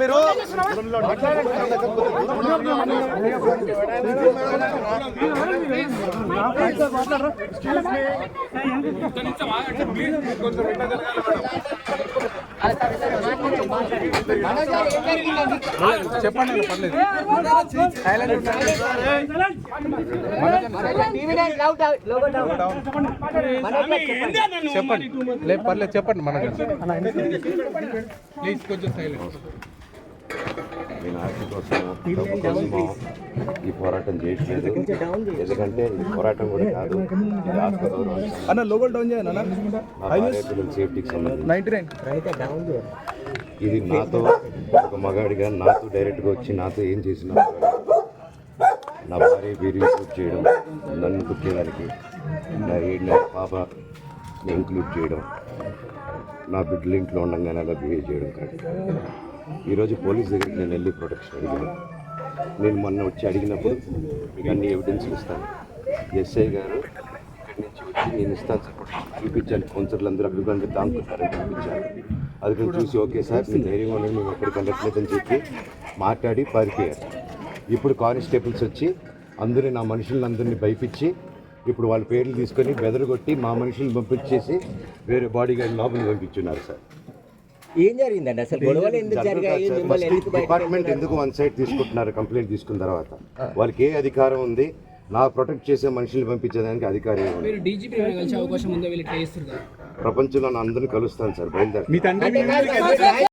మీరు చెప్పండి. పర్లేదు చెప్పండి. లేదు పర్లేదు చెప్పండి మనకు. ప్లీజ్ కొంచెం సైలెంట్ నేను ఆస్తి కోసం డబ్బు కోసమో ఈ పోరాటం చేయట్లేదు ఎందుకంటే ఈ పోరాటం కూడా కాదు. ఇది పిల్లల సేఫ్టీకి సంబంధించి. ఇది నాతో ఒక మగాడిగా నాతో డైరెక్ట్గా వచ్చి నాతో ఏం చేసినా నా భార్య పేరు చేయడం నన్ను పుట్టేదానికి నా ఏడు నెలల పాపని ఇంక్లూడ్ చేయడం నా బిడ్డలు ఇంట్లో ఉండగానే అలా బిహేవ్ చేయడం కరెక్ట్ ఈరోజు పోలీస్ దగ్గరికి నేను వెళ్ళి ప్రొటెక్షన్ అడిగాను. నేను మొన్న వచ్చి అడిగినప్పుడు మీకు అన్ని ఎవిడెన్స్లు ఇస్తాను. ఎస్ఐ గారు ఇక్కడి నుంచి వచ్చి నేను ఇస్తాను సార్. ప్రొటెక్షన్ చూపించాను. కౌన్సిలర్లు అందరూ అక్కడ అందరూ దాంకున్నారని చూపించాను అది కూడా చూసి ఓకే సార్ మీ ధైర్యం ఉండండి మేము ఎక్కడికి వెళ్ళట్లేదని చెప్పి మాట్లాడి పారిపోయారు. ఇప్పుడు కానిస్టేబుల్స్ వచ్చి అందరూ నా మనుషులందరినీ భయపించి ఇప్పుడు వాళ్ళ పేర్లు తీసుకొని బెదరగొట్టి మా మనుషుల్ని పంపించేసి వేరే బాడీ గార్డ్ లోపలికి పంపించున్నారు సార్. ఏం జరిగిందండి? అసలు గొడవలు ఎందుకు జరిగాయి? డిపార్ట్మెంట్ ఎందుకు వన్ సైడ్ తీసుకుంటున్నారు? కంప్లైంట్ తీసుకున్న తర్వాత. వాళ్ళకి ఏ అధికారం ఉంది? నా ప్రొటెక్ట్ చేసే మనుషుల్ని పంపించేదానికి అధికారం ప్రపంచంలో అందరిని కలుస్తాను సార్ బయలుదేరి